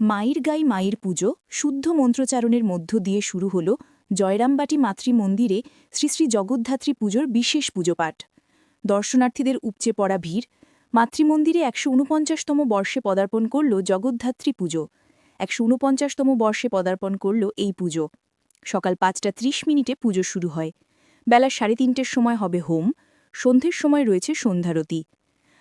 মায়ের গাই মায়ের পুজো, শুদ্ধ মন্ত্রচারণের মধ্য দিয়ে শুরু হল জয়রামবাটি মাতৃমন্দিরে শ্রী শ্রী জগদ্ধাত্রী পুজোর বিশেষ পুজোপাঠ। দর্শনার্থীদের উপচে পড়া ভিড় মাতৃমন্দিরে একশো ঊনপঞ্চাশতম বর্ষে পদার্পণ করল জগদ্ধাত্রী পুজো। একশো ঊনপঞ্চাশতম বর্ষে পদার্পণ করল এই পুজো। সকাল পাঁচটা ত্রিশ মিনিটে পুজো শুরু হয়। বেলা সাড়ে তিনটের সময় হবে হোম, সন্ধ্যের সময় রয়েছে সন্ধ্যারতি।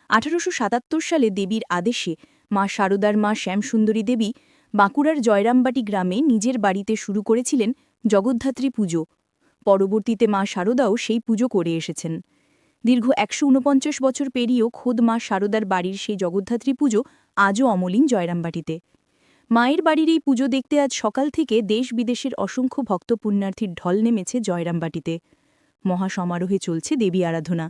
আঠারোশো সাতাত্তর সালে দেবীর আদেশে মা শারদার মা শ্যামসুন্দরী দেবী বাঁকুড়ার জয়রামবাটি গ্রামে নিজের বাড়িতে শুরু করেছিলেন জগদ্ধাত্রী পুজো। পরবর্তীতে মা শারদাও সেই পুজো করে এসেছেন। দীর্ঘ একশো ঊনপঞ্চাশ বছর পেরিয়েও খোদ মা শারদার বাড়ির সেই জগদ্ধাত্রী পুজো আজও অমলিন জয়রামবাটিতে। মায়ের বাড়ির এই পুজো দেখতে আজ সকাল থেকে দেশ বিদেশের অসংখ্য ভক্ত পুণ্যার্থীর ঢল নেমেছে জয়রামবাটিতে। মহাসমারোহে চলছে দেবী আরাধনা।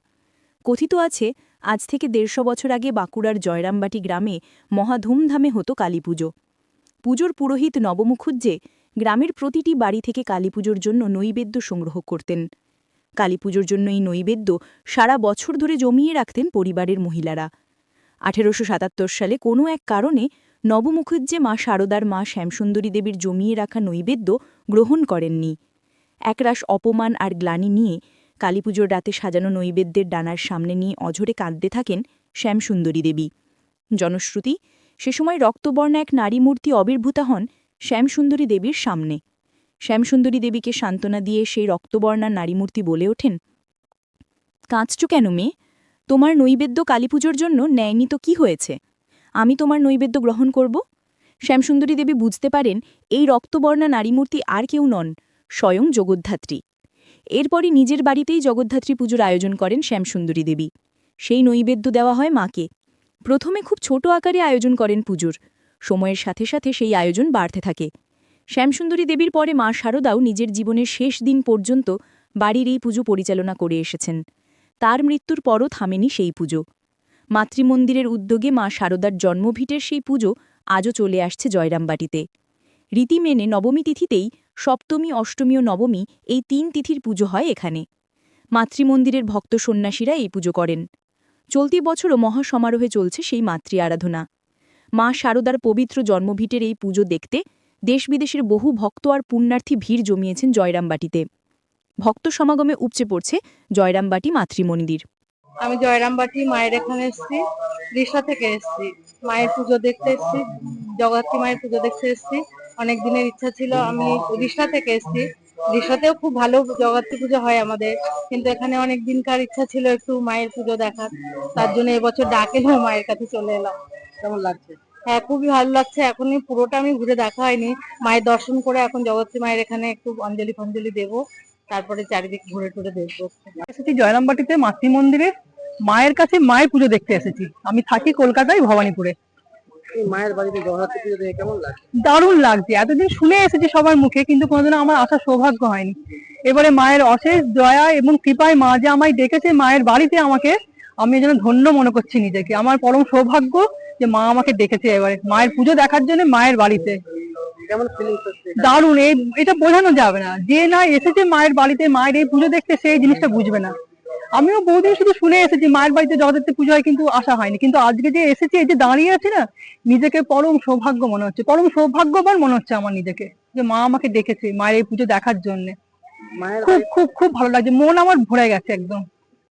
কথিত আছে আজ থেকে দেড়শো বছর আগে বাঁকুড়ার জয়রামবাটি গ্রামে মহা ধুমধামে হতো কালীপুজো পুজোর পুরোহিত নবমুখুজ্জে গ্রামের প্রতিটি বাড়ি থেকে কালীপুজোর জন্য নৈবেদ্য সংগ্রহ করতেন। কালীপুজোর জন্য এই নৈবেদ্য সারা বছর ধরে জমিয়ে রাখতেন পরিবারের মহিলারা। আঠেরোশো সাতাত্তর সালে কোনো এক কারণে নবমুখুজ্জে মা শারদার মা শ্যামসুন্দরী দেবীর জমিয়ে রাখা নৈবেদ্য গ্রহণ করেননি। একরাশ অপমান আর গ্লানি নিয়ে কালীপুজোর রাতে সাজানো নৈবেদ্যের ডানার সামনে নিয়ে অঝরে কাঁদতে থাকেন শ্যামসুন্দরী দেবী। জনশ্রুতি, সে সময় রক্তবর্ণা এক নারী মূর্তি আবির্ভূতা হন শ্যামসুন্দরী দেবীর সামনে। শ্যামসুন্দরী দেবীকে সান্ত্বনা দিয়ে সেই রক্তবর্ণা নারীমূর্তি বলে ওঠেন, কাঁদছ কেন মেয়ে? তোমার নৈবেদ্য কালীপুজোর জন্য নেয়নি তো কি হয়েছে? আমি তোমার নৈবেদ্য গ্রহণ করব? শ্যামসুন্দরী দেবী বুঝতে পারেন, এই রক্তবর্ণা নারীমূর্তি আর কেউ নন, স্বয়ং জগদ্ধাত্রী। এরপরই নিজের বাড়িতেই জগদ্ধাত্রী পুজোর আয়োজন করেন শ্যামসুন্দরী দেবী। সেই নৈবেদ্য দেওয়া হয় মাকে। প্রথমে খুব ছোট আকারে আয়োজন করেন পুজোর। সময়ের সাথে সাথে সেই আয়োজন বাড়তে থাকে। শ্যামসুন্দরী দেবীর পরে মা শারদাও নিজের জীবনের শেষ দিন পর্যন্ত বাড়ির এই পুজো পরিচালনা করে এসেছেন। তার মৃত্যুর পরও থামেনি সেই পুজো। মাতৃমন্দিরের উদ্যোগে মা শারদার জন্মভিটের সেই পুজো আজও চলে আসছে জয়রামবাটিতে। রীতি মেনে নবমী তিথিতেই সপ্তমী, অষ্টমী ও নবমী এই তিন তিথির পুজো হয় এখানে। মাতৃমন্দিরের ভক্ত সন্ন্যাসীরা এই পুজো করেন। চলতি বছরও মহাসমারোহে চলছে সেই মাতৃ আরাধনা। মা শারদার পবিত্র জন্মভিটের এই পুজো দেখতে দেশ বিদেশের বহু ভক্ত আর পুণ্যার্থী ভিড় জমিয়েছেন জয়রামবাটিতে। ভক্ত সমাগমে উপচে পড়ছে জয়রামবাটি মাতৃমন্দির। আমি জয়রামবাটি মায়ের এখানে এসেছি রিসা থেকে এসেছি। মায়ের পুজো দেখতে এসেছি জগত্রী মায়ের পুজো দেখতে এসেছি। অনেক দিনের ইচ্ছা ছিল আমি রিসা থেকে এসেছি। রিসাতেও খুব ভালো জগত্রী পুজো হয় আমাদের কিন্তু এখানে অনেক দিনকার ইচ্ছা ছিল একটু মায়ের পুজো দেখার। তার জন্য এবছর ডাকেও মায়ের কাছে চলে এলাম। কেমন লাগছে? হ্যাঁ খুবই ভালো লাগছে। এখনই পুরোটা আমি ঘুরে দেখা হয়নি। মায়ের দর্শন করে এখন জগত্রী মায়ের এখানে একটু অঞ্জলি ফঞ্জলি দেবো। তারপরে চারিদিক ঘুরে টুরে দেখব। এসেছি জয়রামবাটিতে মাতৃ মন্দিরে মায়ের কাছে মায়ের পুজো দেখতে এসেছি। আমি থাকি কলকাতায় ভবানীপুরে। মায়ের বাড়িতে জগন্নাথ কেমন লাগে? দারুণ লাগছে। এতদিন শুনে এসেছি সবার মুখে কিন্তু কোনোদিনও আমার আসার সৌভাগ্য হয়নি। এবারে মায়ের অশেষ দয়া এবং কৃপায় মা যে আমায় ডেকেছে মায়ের বাড়িতে আমাকে আমি যেন ধন্য মনে করছি নিজেকে। আমার পরম সৌভাগ্য যে মা আমাকে ডেকেছে এবারে। মায়ের পুজো দেখার জন্য মায়ের বাড়িতে। দারুণ। এই এটা বোঝানো যাবে না। যে না এসেছে মায়ের বাড়িতে মায়ের এই পুজো দেখতে সেই জিনিসটা বুঝবে না। আমিও বহুদিন শুধু শুনে এসেছি মায়ের বাড়িতে জগদ্ধাত্রী পুজো হয় কিন্তু আসা হয়নি। কিন্তু আজকে যে এসেছি এই যে দাঁড়িয়ে আছে না নিজেকে পরম সৌভাগ্য মনে হচ্ছে। পরম সৌভাগ্যবান মনে হচ্ছে আমার নিজেকে যে মা আমাকে দেখেছে মায়ের এই পুজো দেখার জন্য। খুব খুব খুব ভালো লাগছে মন আমার ভরে গেছে একদম।